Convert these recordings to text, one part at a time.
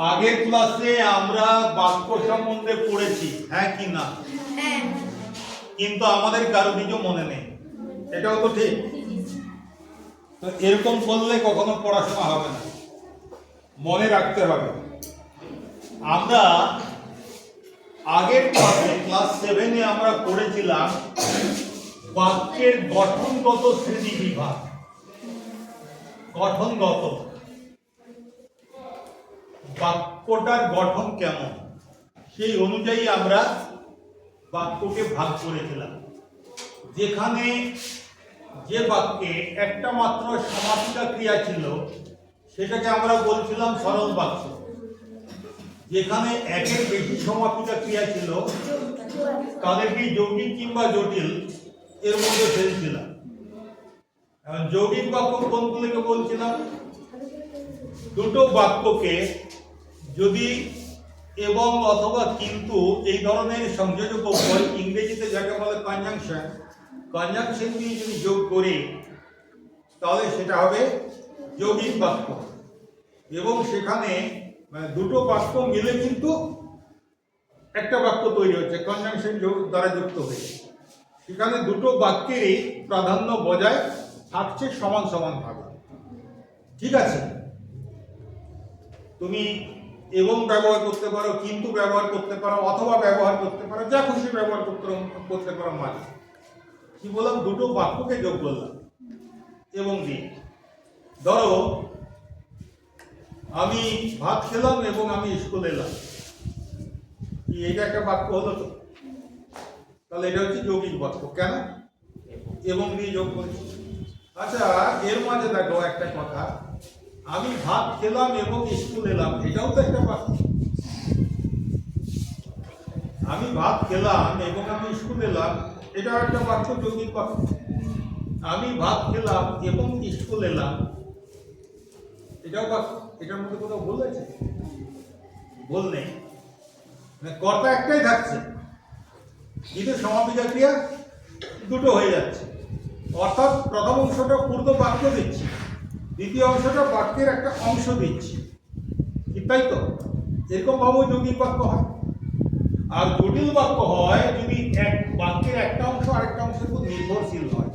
আগের ক্লাসে আমরা বাক্য সম্বন্ধে পড়েছি হ্যাঁ কি না? হ্যাঁ। কিন্তু আমাদের কারও কিছু মনে নেই। এটাও তো ঠিক। তো এরকম করলে কখনো পড়াশোনা হবে না। মনে রাখতে হবে। আমরা আগের ক্লাসে ক্লাস সেভেনে আমরা পড়েছিলাম বাক্যের গঠনগত শ্রেণি বিভাগ। গঠনগত। বাক্যটার গঠন কেমন? সেই অনুযায়ী আমরা বাক্যকে ভাগ করেছিলাম যেখানে যে বাক্যে একটা মাত্র সমাপিকা ক্রিয়া ছিল, সেটাকে আমরা বলছিলাম সরল বাক্য। যেখানে একের বেশি সমাপিকা ক্রিয়া ছিল, তাদেরকে যৌগিক কিংবা জটিল এর মধ্যে ফেলছিলাম। যৌগিক বাক্য কোনগুলোকে বলছিলাম? দুটো বাক্যকে যদি এবং অথবা কিন্তু এই ধরনের সংযোজক উভয় ইংরেজিতে যাকে বলে কনজাংশন কনজাংশন দিয়ে যদি যোগ করি, তাহলে সেটা হবে যৌগিক বাক্য। এবং সেখানে মানে দুটো বাক্য মিলে কিন্তু একটা বাক্য তৈরি হচ্ছে কনজাংশন দ্বারা যুক্ত হয়ে। সেখানে দুটো বাক্যেরই প্রাধান্য বজায় থাকছে সমান সমান ভাবে ঠিক আছে? তুমি এবং ব্যবহার করতে পারো, কিন্তু ব্যবহার করতে পারো, অথবা ব্যবহার করতে পারো, যা খুশি ব্যবহার করতে করতে পারো মাঝে। কি বললাম? দুটো বাক্যকে যোগ করলাম। এবং দিয়ে ধরো, আমি ভাত খেলাম এবং আমি স্কুল এলাম। এটা একটা বাক্য হলো তো? তাহলে এটা হচ্ছে যৌগিক বাক্য। কেন? এবং দিয়ে যোগ করেছি। আচ্ছা এর মাঝে দেখো একটা কথা। আমি ভাত খেলাম এবং স্কুল এলাম, এটাও তো একটা বাক্য আমি ভাত খেলাম এবং আমি স্কুল এলাম, এটাও একটা বাক্য যৌগিক বাক্য আমি ভাত খেলাম এবং স্কুল এলাম, এটাও বাক্য এটার মধ্যে কোথাও ভুল আছে? ভুল নেই। মানে কর্তা একটাই থাকছে। কিন্তু সমাপিকা ক্রিয়া দুটো হয়ে যাচ্ছে। অর্থাৎ প্রথম অংশটা পূর্ণ বাক্য দিচ্ছি। দ্বিতীয় অংশটা বাক্যের একটা অংশ দিচ্ছি। ঠিক তাই তো? এরকম ভাবেও যৌগিক বাক্য হয়। আর জটিল বাক্য হয় যদি এক, বাক্যের একটা অংশ আরেকটা অংশের উপর নির্ভরশীল হয়।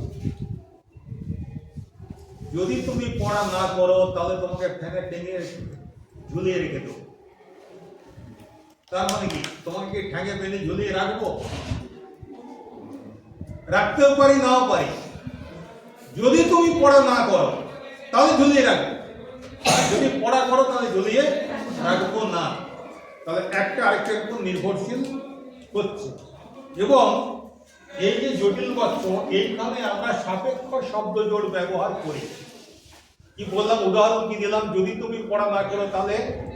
যদি তুমি পড়া না করো, তাহলে তোমাকে ফ্যানে টেনে ঝুলিয়ে রেখে দেবো। তার মানে কি? তোমাকে ঠ্যাঙে বেঁধে ঝুলিয়ে রাখব? রাখতেও পারি, নাও পারি। যদি তুমি পড়া না করো তাহলে ঝুলিয়ে রাখব আর যদি পড়া করো তাহলে ঝুলিয়ে রাখব না। তাহলে একটা আরেকটার উপর নির্ভরশীল হচ্ছে। এবং এই যে জটিল বাক্য এইখানে আমরা সাপেক্ষ শব্দ জোড় ব্যবহার করি। কি বললাম? উদাহরণ কি দিলাম? যদি তুমি পড়া না করো তাহলে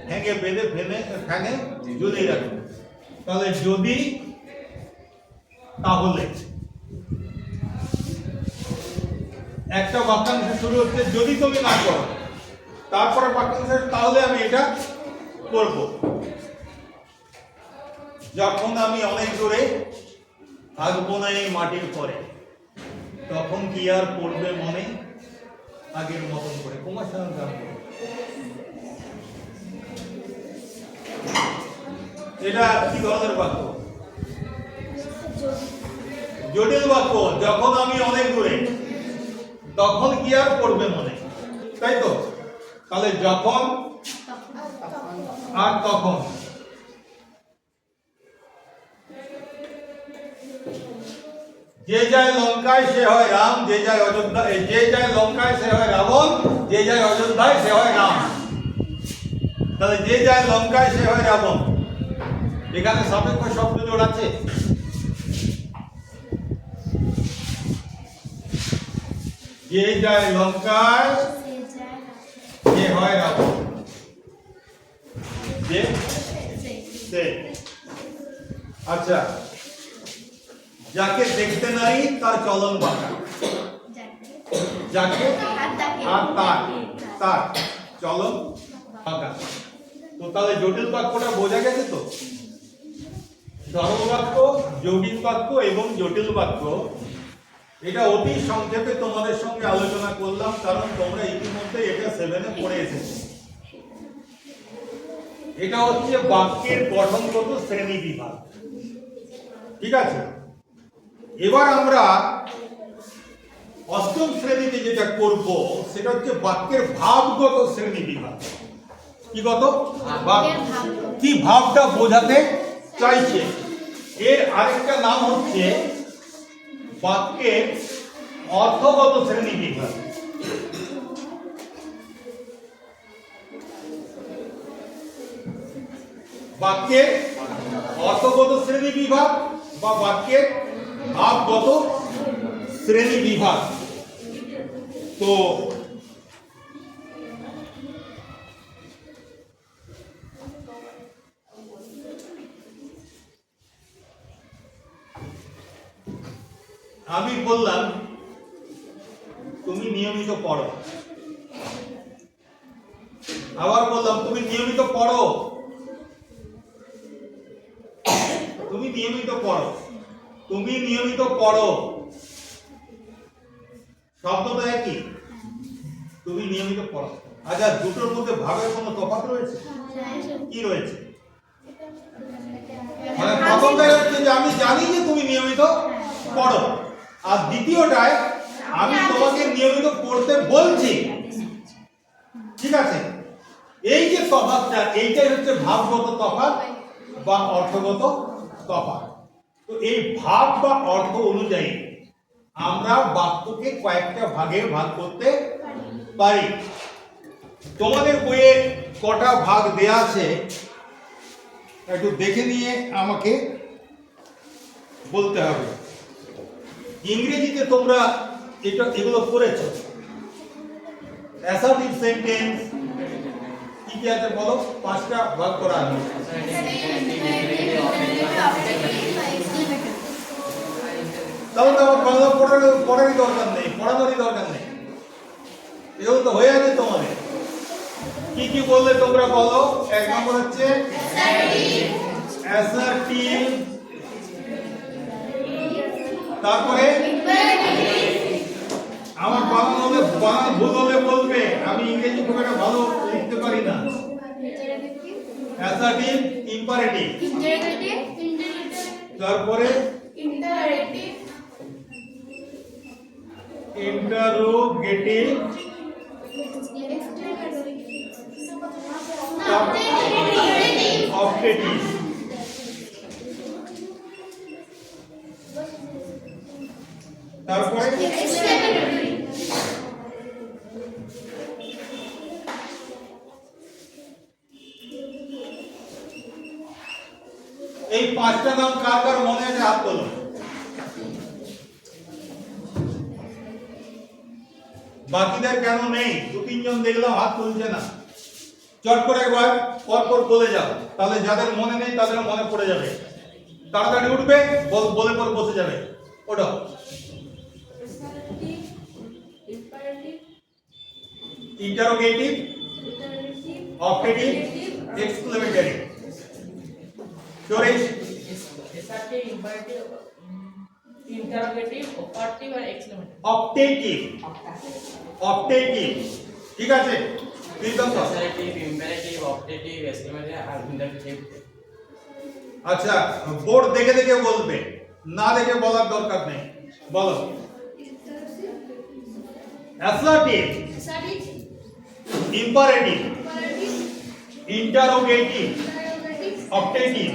হ্যাঙে বেঁধে ফেনে ফ্যানে ঝুলিয়ে রাখো। তাহলে যদি তাহলে একটা বাক্যাংশ শুরু হচ্ছে যদি তুমি না করো তারপরে বাক্যাংশ তাহলে আমি এটা করব। যখন আমি অনেক দূরে থাকব না এই মাটির পরে তখন কি আর পড়বে মনে? আগের মতন করে কুমার শানুর গান এটা কি ধরনের বাক্য? জটিল। বাক্য যখন আমি অনেক দূরে তখন কি আর পড়বে মনে? তাই তো? তাহলে যখন আর তখন? যে যায় লঙ্কায় সে হয় রাম, যে যায় অযোধ্যা যে যায় লঙ্কায় সে হয় রাবণ, যে যায় অযোধ্যায় সে হয় রাম। তাহলে যে যায় লঙ্কায় সে হয় রাবণ। এখানে সাপেক্ষ শব্দ জোড় যে যায় লঙ্কায়, যে হয় রাবণ। যে? সে। আচ্ছা যাকে দেখতে নারী তার চলন বাঁকা। যাকে আর তার তার চলন বাঁকা। তো তাহলে জটিল বাক্যটা বোঝা গেছে তো? সরল বাক্য যৌগিক বাক্য এবং জটিল বাক্য এটা অতি সংক্ষেপে তোমাদের সঙ্গে আলোচনা করলাম, কারণ তোমরা ইতিমধ্যে এটা সেভেনে পড়ে এসেছ। এটা হচ্ছে বাক্যের গঠনগত শ্রেণি বিভাগ ঠিক আছে? এবার আমরা অষ্টম শ্রেণীতে যেটা করব, সেটা হচ্ছে বাক্যের ভাবগত শ্রেণি বিভাগ কি গত কি ভাবটা বোঝাতে চাইছে? এর আরেকটা নাম হচ্ছে বাক্যের অর্থগত শ্রেণি বিভাগ বাক্যের অর্থগত শ্রেণি বিভাগ বা বাক্যের ভাবগত শ্রেণি বিভাগ। তো আমি বললাম, তুমি নিয়মিত পড়ো। আবার বললাম, তুমি নিয়মিত পড়ো। তুমি নিয়মিত পড়ো। তুমি নিয়মিত পড়ো। শব্দ তো একই। তুমি নিয়মিত পড়ো। আচ্ছা দুটোর মধ্যে ভাবের কোনো তফাৎ রয়েছে? কি রয়েছে? মানে যে আমি জানি যে তুমি নিয়মিত পড়ো। আর দ্বিতীয়টায়, আমি তোমাকে নিয়মিত পড়তে বলছি। ঠিক আছে? এই যে তফাতটা এইটাই হচ্ছে ভাবগত তফাত বা অর্থগত তফাত তো এই ভাব বা অর্থ অনুযায়ী আমরা বাক্যকে কয়েকটা ভাগে ভাগ করতে পারি। তোমাদের বইয়ে কটা ভাগ দেয়া আছে, একটু দেখে নিয়ে আমাকে বলতে হবে। ইংরেজিতে তোমরা এটা এগুলো করেছ অ্যাসার্টিভ সেন্টেন্স কি কি আছে বলো? পাঁচটা ভাগ করা আছে। তাহলে তো আমার বাংলা পড়ার পড়ারই দরকার নেই পড়ানোরই দরকার নেই। এগুলো তো হয়ে আছে তোমাদের। কি কি বললে তোমরা বলো? এক নম্বর হচ্ছে অ্যাসার্টিভ তারপরে আমার বানান হলে বানান ভুল হলে বলবে। আমি ইংরেজি খুব একটা ভালো লিখতে পারি না। অ্যাসার্টিভ ইম্পারেটিভ তারপরে ইন্টারোগেটিভ অবজেক্টিভ তারপরে? এই পাঁচটা নাম কার কার মনে আছে? হাত তোলো। বাকিদের কেন নেই? দু তিনজন দেখলাম হাত তুলছে না। চট করে একবার পর পর বলে যাও। তাহলে যাদের মনে নেই তাদের মনে পড়ে যাবে। তাড়াতাড়ি উঠবে বলে পর বসে যাবে। ওটা interrogative optative exclamatory Suresh Assertive, imperative, interrogative, operative or exclamative. Optative optative ঠিক আছে কৃতজ্ঞ Assertive, imperative, optative, exclamative, আর interrogative. আচ্ছা বোর্ড দেখে দেখে বলবে না দেখে বলার দরকার নেই বলো assertive imperative interrogative optative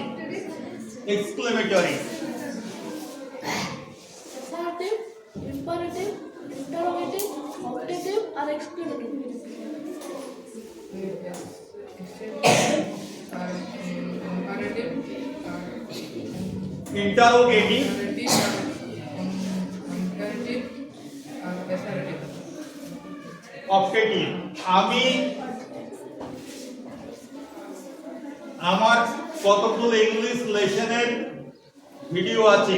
exclamatory Assertive, imperative, interrogative, optative, or exclamative. Imperative, interrogative imperative, assertive. Optative আমি আমার কতগুলো ইংলিশ লেসনের ভিডিও আছে,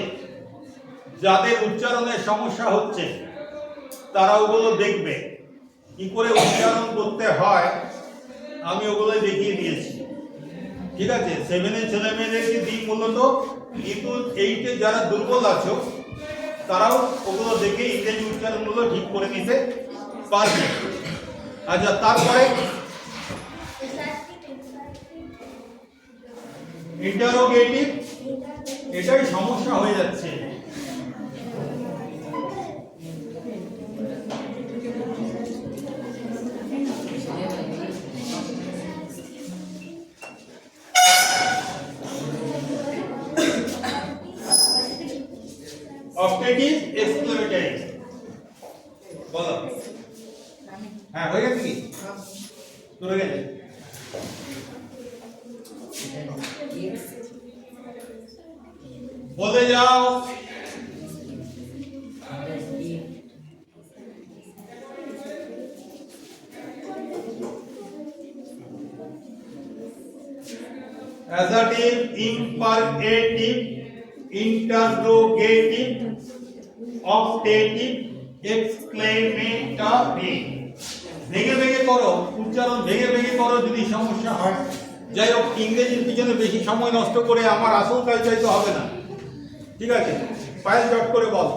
যাদের উচ্চারণের সমস্যা হচ্ছে, তারা ওগুলো দেখবে। কি করে উচ্চারণ করতে হয়, আমি ওগুলো দেখিয়ে দিয়েছি। ঠিক আছে? সেভেনের ছেলে মেয়েদেরকে দিই মূলত? কিন্তু এইটে যারা দুর্বল আছো, তারাও ওগুলো দেখে ইংরেজি উচ্চারণগুলো ঠিক করে নিতে পারবে। আচ্ছা তারপরে? ইন্টারোগেটিভ এটাই সমস্যা হয়ে যাচ্ছে। অপটেটিভ এক্সক্লেমেটারি বলো। হ্যাঁ হয়ে গেছে কি চলে গেছে বলে যাও assertive, imperative, interrogative, optative, exclamatory. ভেঙে ভেঙে করো উচ্চারণ ভেঙে ভেঙে করো যদি সমস্যা হয়। যাই হোক ইংরেজির পিছনে বেশি সময় নষ্ট করে আমার আসল কাজ চাইতে হবে না। ঠিক আছে? ফাইল জট করে বল।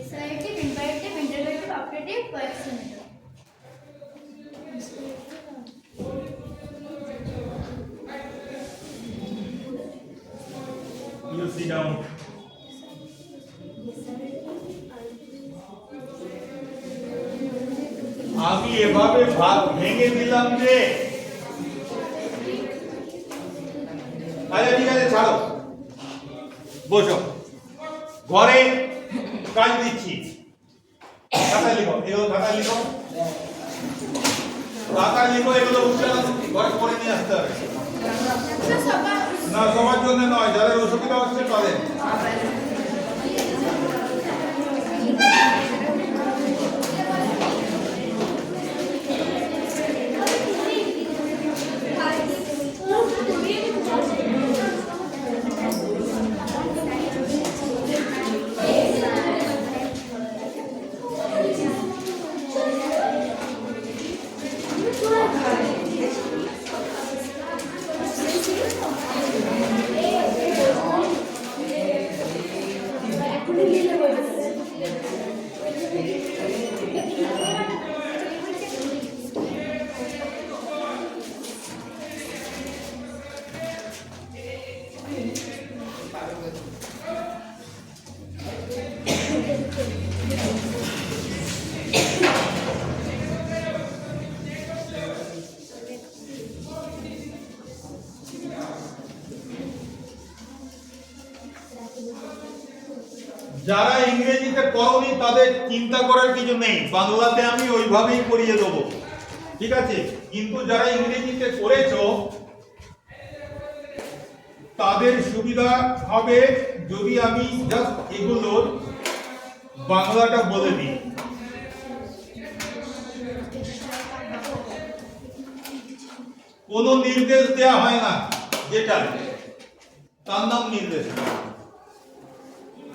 Assertive, imperative, interrogative, এভাবে ভাগ ভেঙে দিলাম যে যারা ইংরেজিতে করনি, তাদের চিন্তা করার কিছু নেই। বাংলাতে আমি ওইভাবেই করিয়ে দেবো। ঠিক আছে? কিন্তু যারা ইংরেজিতে করেছ, তাদের সুবিধা হবে যদি আমি জাস্ট এগুলোর বাংলাটা বলে দিই। কোনো নির্দেশ দেয়া হয় না যেটা তার নাম নির্দেশ।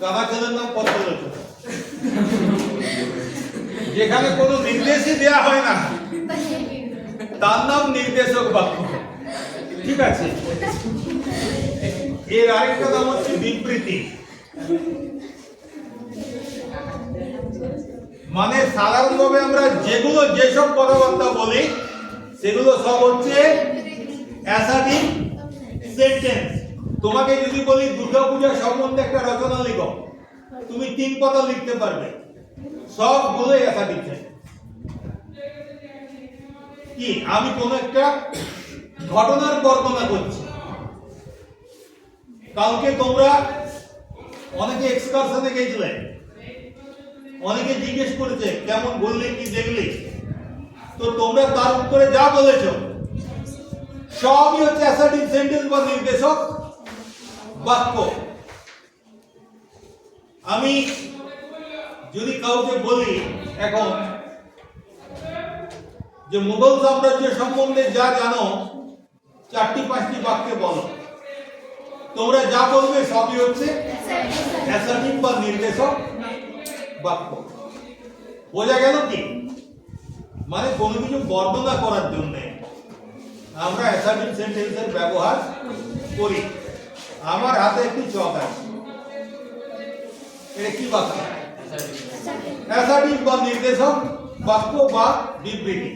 নাম পদ্মলোচন। যেখানে কোনো নির্দেশই দেয়া হয় না। তার নাম নির্দেশক বাক্য। ঠিক আছে? এর আরেকটা নাম হচ্ছে বিবৃতি। মানে সাধারণভাবে আমরা যেগুলো যেসব কথাবার্তা বলি, সেগুলো সব হচ্ছে অ্যাসাটিভ সেন্টেন্স তোমাকে যদি বলি দুর্গাপূজা সম্বন্ধে একটা রচনা লিখো, তুমি তিন কথা লিখতে পারবে। সবগুলোই অ্যাসাটিভ সেন্টেন্স কি, আমি কোন একটা ঘটনার বর্ণনা করছি। কালকে তোমরা অনেকে এক্সকারশনে গেছিলে। অনেকে জিজ্ঞেস করেছে, কেমন বললে কি দেখলে? তো তোমরা তার উত্তরে যা বলেছ, সবই হচ্ছে অ্যাসার্টিভ সেন্টেন্স বা নির্দেশক। বাক্য। আমি যদি কাউকে বলি এখন যে মুঘল সাম্রাজ্য সম্বন্ধে যা জানো, চারটি পাঁচটি বাক্যে বলো। তোমরা যা বলবে সবই হচ্ছে অ্যাসার্টিভ বা নির্দেশক বাক্য। বোঝা গেল কি? মানে কোনো কিছু বর্ণনা করার জন্য আমরা অ্যাসার্টিভ সেন্টেন্সের ব্যবহার করি। আমার হাতে একটি চক আছে। এটা কি বাক্য? অ্যাসার্টিভ বা নির্দেশক, বাক্য বা বিবৃতি।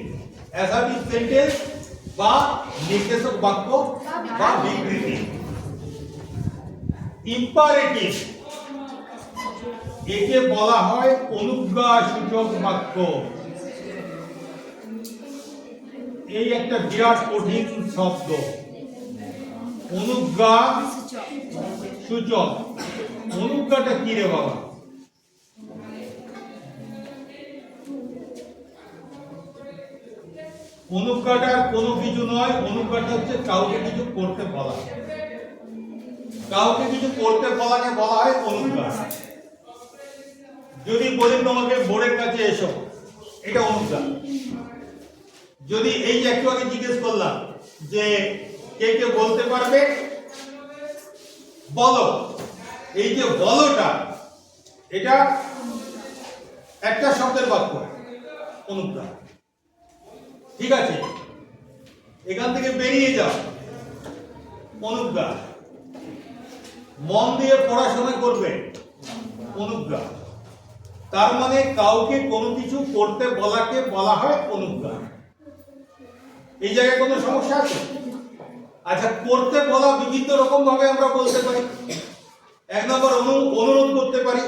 অ্যাসার্টিভ সেন্টেন্স বা নির্দেশক বাক্য বা বিবৃতি। ইম্পারেটিভ একে বলা হয় অনুজ্ঞা সূচক বাক্য। এই একটা বিরাট কঠিন শব্দ। অনুজ্ঞা সূচক। অনুজ্ঞাটা কি রে বাবা? অনুজ্ঞাটা কোনো কিছু নয়, অনুজ্ঞাটা হচ্ছে কাউকে কিছু করতে বলা। কাউকে কিছু করতে বলাকে বলা হয় অনুজ্ঞা। যদি বলি তোমাকে বোর্ডের কাছে এসো, এটা অনুজ্ঞা। যদি এই একটু আগে জিজ্ঞেস করলাম যে কে কে বলতে পারবে? বলো। এই যে বলোটা, এটা একটা শব্দের বাক্য অনুজ্ঞা ঠিক আছে? এখান থেকে বেরিয়ে যাও। অনুজ্ঞা মন দিয়ে পড়াশোনা করবে। অনুজ্ঞা তার মানে কাউকে কোনো কিছু করতে বলাকে বলা হয় অনুজ্ঞা এই জায়গায় কোনো সমস্যা আছে? আচ্ছা করতে বলা বিভিন্ন রকম ভাবে আমরা বলতে পারি। এক নম্বর অনু, অনুরোধ করতে পারি।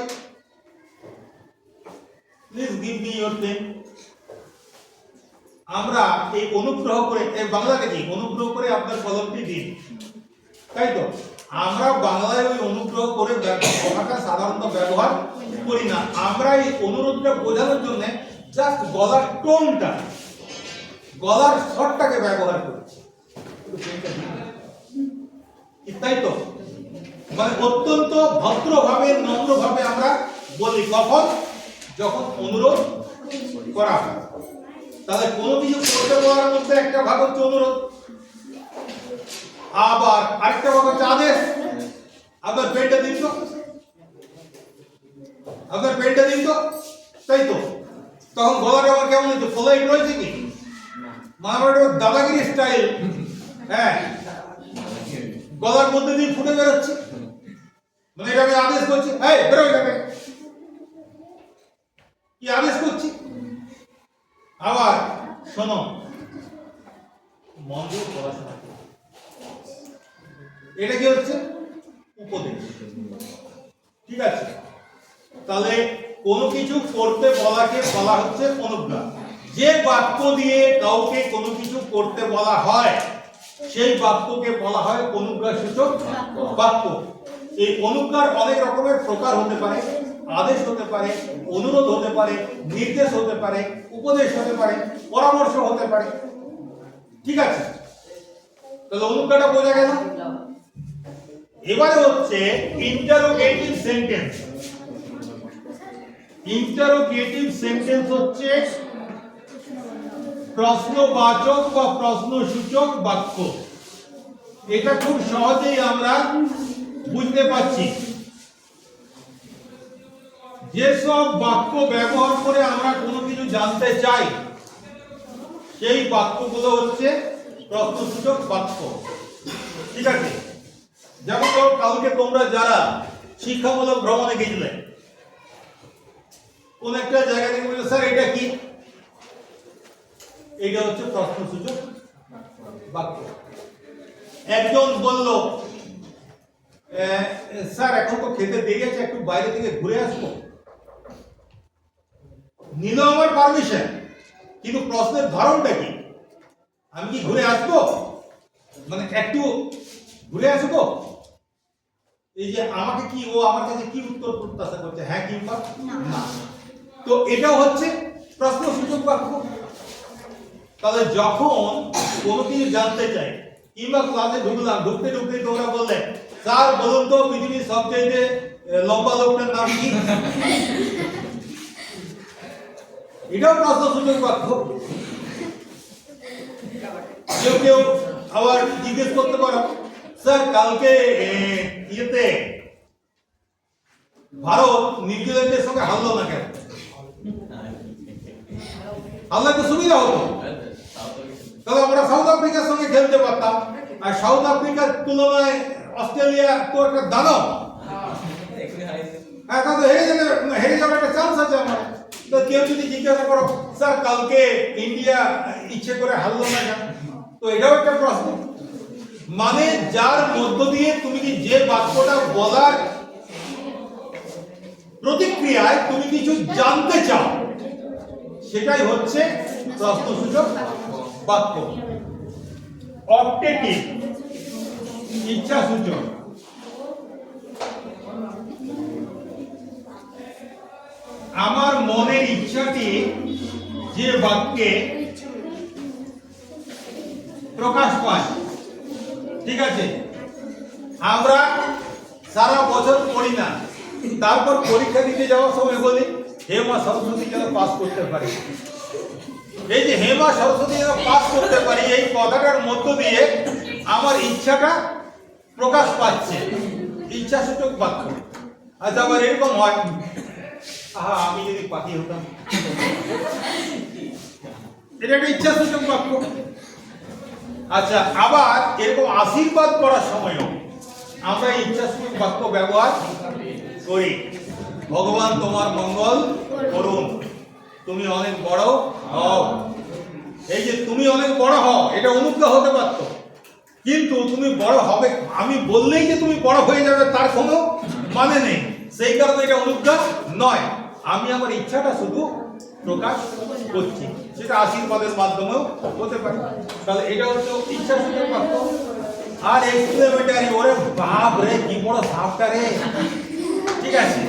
প্লিজ গিভ মি ইয়োর আমরা এই অনুগ্রহ করে, এই বাংলাটা কি অনুগ্রহ করে আপনার কলমটি দিন। তাই তো? আমরা বাংলায় ওই অনুগ্রহ করে কথাটা সাধারণত ব্যবহার করি না। আমরা এই অনুরোধটা বোঝানোর জন্য জাস্ট গলার টোনটা, গলার স্বরটাকে ব্যবহার করেছি তাই তো মানে অত্যন্ত ভদ্রভাবে, নম্রভাবে আমরা বলি, কখন? যখন অনুরোধ করা হয়। তাহলে কোনো কিছু করতে বলার মধ্যে একটা ভাগ হচ্ছে অনুরোধ। আবার আরেকটা ভাগ হচ্ছে আদেশ। আপনার পেনটা দিন তো। আপনার পেনটা দিন তো। তাই তো। তখন গলাটা আমার কেমন হচ্ছে ফলাইট রয়েছে কি? মারামারি দাদাগিরি স্টাইল হ্যাঁ। গলার মধ্যে দিয়ে ফুটে বেরোচ্ছে। মানে এটা আদেশ করছি। এই, বেরো এখানে কি আদেশ করছি? আবার, শোনো। মন দিয়ে পড়াশোনা এটা কি হচ্ছে? উপদেশ। ঠিক আছে? তাহলে কোনো কিছু করতে বলাকে বলা হচ্ছে অনুজ্ঞা। যে বাক্য দিয়ে কাউকে কোনো কিছু করতে বলা হয় সেই বাক্যকে বলা হয় অনুজ্ঞা সূচক বাক্য। এই অনুজ্ঞার অনেক রকমের প্রকার হতে পারে, আদেশ হতে পারে, অনুরোধ হতে পারে, নির্দেশ হতে পারে, উপদেশ হতে পারে, পরামর্শ হতে পারে। ঠিক আছে? তাহলে অনুজ্ঞাটা বোঝা গেল? এবারে হচ্ছে ইন্টারোগেটিভ সেন্টেন্স ইন্টারোগেটিভ সেন্টেন্স হচ্ছে প্রশ্নবাচক বা প্রশ্নসূচক বাক্য। এটা খুব সহজেই আমরা বুঝতে পারছি। যেসব বাক্য ব্যবহার করে আমরা কোনো কিছু জানতে চাই, সেই বাক্যগুলো হচ্ছে প্রশ্নসূচক বাক্য। ঠিক আছে? যেমন ধরো, কালকে তোমরা যারা শিক্ষামূলক ভ্রমণে গেছিলে, কোন একটা জায়গা থেকে স্যার, এটা কি? এটা হচ্ছে প্রশ্নসূচক বাক্য। একজন বলল "আহ, স্যার এখন তো খেতে দিয়ে গেছে একটু বাইরে থেকে ঘুরে আসব। নিল আমার পারমিশন কিন্তু প্রশ্নের ধরনটা কি? আমি কি ঘুরে আসব? মানে একটু ঘুরে আসব? এই যে আমাকে কি ও আমার কাছে কি উত্তর প্রত্যাশা করছে? হ্যাঁ কিংবা না। তো এটাও হচ্ছে প্রশ্নসূচক বাক্য। তাহলে যখন কোনো কিছু জানতে চাই, কিংবা ক্লাসে ঢুকলাম, ঢুকতে ঢুকতে তোমরা বললে, স্যার, বলুন তো পৃথিবীর সবচেয়ে লম্বা লোকটার নাম কি? এটাও প্রশ্নসূচক বাক্য কেউ কেউ আবার জিজ্ঞেস করতে পারো, স্যার, কালকে ইয়েতে ভারত নিউজিল্যান্ডের সঙ্গে হারলো না কেন? হারলে তো সুবিধা হতো। তাহলে আমরা সাউথ আফ্রিকার সঙ্গে খেলতে পারতাম। আর সাউথ আফ্রিকার তুলনায় অস্ট্রেলিয়া তো একটা দানব। হ্যাঁ তাহলে হেরে যাবে, হেরে যাওয়ার একটা চান্স আছে আমার। তো কেউ যদি জিজ্ঞাসা করো, স্যার, কালকে ইন্ডিয়া ইচ্ছে করে হারলো না কেন? তো এটাও একটা প্রশ্ন। মানে যার মধ্য দিয়ে তুমি কি যে বাক্যটা বলার প্রতিক্রিয়ায় তুমি কিছু জানতে চাও, সেটাই হচ্ছে প্রশ্নসূচক। বাক্য। অপটেটিভ ইচ্ছা সূচক আমার মনের ইচ্ছাটি যে বাক্যে প্রকাশ পায়। ঠিক আছে? আমরা সারা বছর পড়ি না। তারপর পরীক্ষা দিতে যাওয়ার সময় বলি, হে মা, সরস্বতী যেন পাস করতে পারি। এই যে হেমা সরস্বতী পাস করতে পারি, এই কথাটার মধ্য দিয়ে আমার ইচ্ছাটা প্রকাশ পাচ্ছে। ইচ্ছা সূচক বাক্য। আচ্ছা আবার এরকম হয়। আহা, আমি যদি পাখি হতাম। এটা একটা ইচ্ছা সূচক বাক্য। আচ্ছা আবার এরকম আশীর্বাদ করার সময়ও আমরা ইচ্ছা সূচক বাক্য ব্যবহার করি। ভগবান তোমার মঙ্গল করুন। তুমি অনেক বড় হও। এই যে তুমি অনেক বড় হও, এটা অনুগ্রহ হতে পারত। কিন্তু তুমি বড় হবে, আমি বললেই যে তুমি বড় হয়ে যাবে, তার কোনো মানে নেই। সেই কারণে এটা অনুগ্রহ নয়। আমি আমার ইচ্ছাটা শুধু প্রকাশ করছি। সেটা আশীর্বাদের মাধ্যমেও হতে পারে। তাহলে এটা হচ্ছে ইচ্ছা বাক্য আর এক্সপ্লেমেন্টারি ওরে বাপ রে কি বড় সাপটা রে। ঠিক আছে?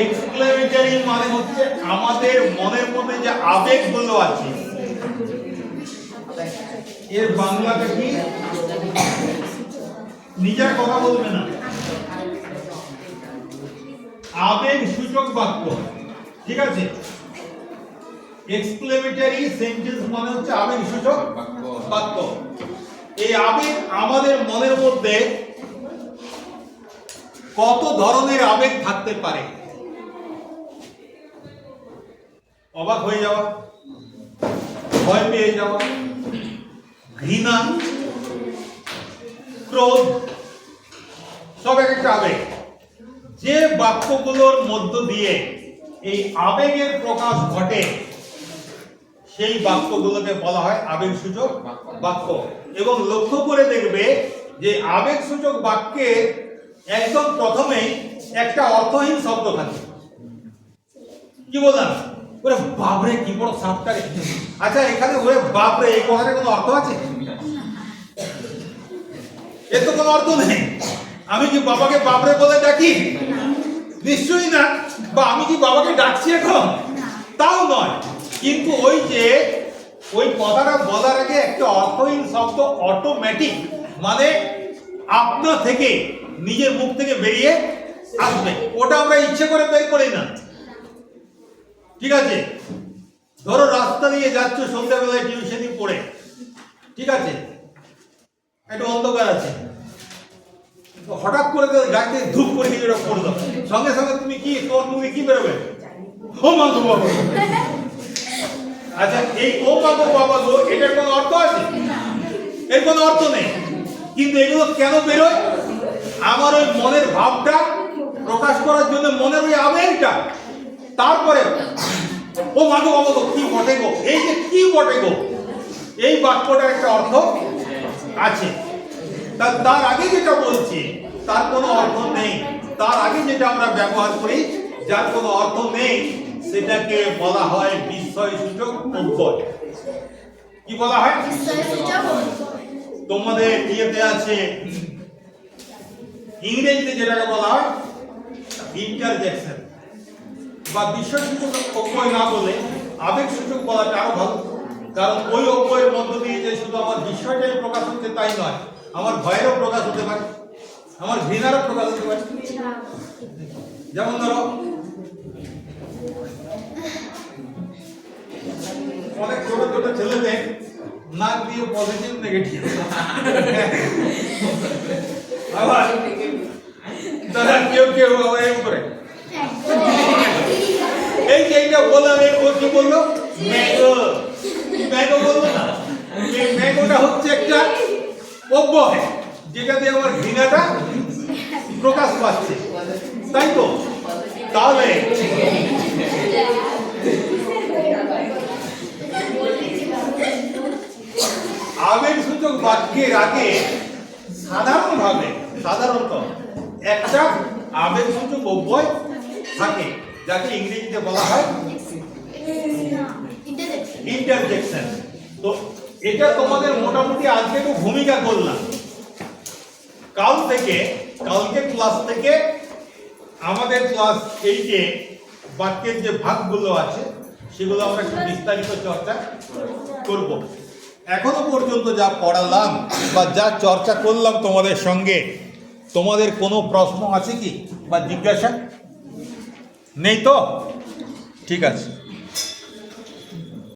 এক্সক্লেমেটারি মানে হচ্ছে আমাদের মনের মধ্যে যে আবেগগুলো আছে। এর বাংলাটা কি? নিজের কথা বলবে না। আবেগ সূচক বাক্য, ঠিক আছে? এক্সক্লেমেটারি সেন্টেন্স মানে হচ্ছে আবেগ সূচক বাক্য। এই আবেগ আমাদের মনের মধ্যে কত ধরনের আবেগ থাকতে পারে? অবাক হয়ে যাওয়া, ভয় পেয়ে যাওয়া, ঘৃণা, ক্রোধ, সব এক একটা আবেগ। যে বাক্যগুলোর মধ্য দিয়ে এই আবেগের প্রকাশ ঘটে, সেই বাক্যগুলোকে বলা হয় আবেগ সূচক বাক্য। এবং লক্ষ্য করে দেখবে যে আবেগ সূচক বাক্যে একদম প্রথমেই একটা অর্থহীন শব্দ থাকে। কি বললাম? ওরে বাপরে, কি বড় সাপটা রে আচ্ছা এখানে ওরে বাপরে, এই কথাটার কোনো অর্থ আছে? এর তো কোনো অর্থ নেই। আমি কি বাবাকে বাপরে বলে ডাকি? নিশ্চয়ই না। বা আমি কি বাবাকে ডাকছি এখন? তাও নয়। কিন্তু ওই যে, ওই কথাটা বলার আগে একটা অর্থহীন শব্দ অটোমেটিক মানে আপনা থেকে নিজের মুখ থেকে বেরিয়ে আসবে। ওটা আমরা ইচ্ছে করে বের করি না। ঠিক আছে? ধরো রাস্তা দিয়ে যাচ্ছ সন্ধ্যাবেলায় টিউশনি পড়ে। ঠিক আছে? একটু অন্ধকার আছে। হঠাৎ করে গাড়িতে ধূপ করে কিছু একটা পড়ল সঙ্গে সঙ্গে তুমি কি তোর মুখে কি বেরোবে? ও মা বাবা। আচ্ছা এই ও মা গো, বাবা গো, এটার কোনো অর্থ আছে? এর কোনো অর্থ নেই। কিন্তু এগুলো কেন বেরোয়? আমার ওই মনের ভাবটা প্রকাশ করার জন্য মনের ওই আবেগটা তারপরে ও মা গো বাবা কি বটে গো? এই যে কি বটে গো? এই বাক্যটার একটা অর্থ আছে। তার আগে যেটা বলছি তার কোনো অর্থ নেই। তার আগে যেটা আমরা ব্যবহার করি যার কোনো অর্থ নেই সেটাকে বলা হয় বিস্ময় সূচক অব্যয় কি বলা হয়? তোমাদের ইয়েতে আছে ইংরেজিতে যেটাকে বলা হয় ইন্টারজেকশন বা বিষয় অক্ষয় না বলে আবেগ সূচক বলাটা আরও ভালো। কারণ ওই অব্যয়ের মধ্য দিয়ে যে শুধু আমার বিষয়টাই প্রকাশ হচ্ছে তাই নয়, আমার ভয়েরও প্রকাশ হতে পারে, আমার ঘৃণারও প্রকাশ হতে পারে। যেমন ধরো, অনেক ছোট ছোট ছেলেদের নাক দিয়ে পজিটিভ নেগেটিভ আবার তারা কেউ কেউ করে। এই যে এইটা বললাম এর ও কি বলল? ম্যাগো ম্যাগো বলল? না এই ম্যাগোটা হচ্ছে একটা অব্যয় যেটাতে আমার ঘৃণাটা প্রকাশ পাচ্ছে। তাই তো? তাহলে আবেগসূচক বাক্যের আগে সাধারণভাবে সাধারণত একটা আবেগসূচক অব্যয় থাকে যাকে ইংরেজিতে বলা হয়? ইন্টারজেকশন তো এটা তোমাদের মোটামুটি আজকে একটু ভূমিকা করলাম। কাল থেকে, কালকে ক্লাস থেকে আমাদের ক্লাস এইটে বাক্যের যে ভাগগুলো আছে, সেগুলো আমরা একটু বিস্তারিত চর্চা করব। এখনও পর্যন্ত যা পড়ালাম বা যা চর্চা করলাম তোমাদের সঙ্গে, তোমাদের কোনো প্রশ্ন আছে কি বা জিজ্ঞাসা? নেই তো? ঠিক আছে।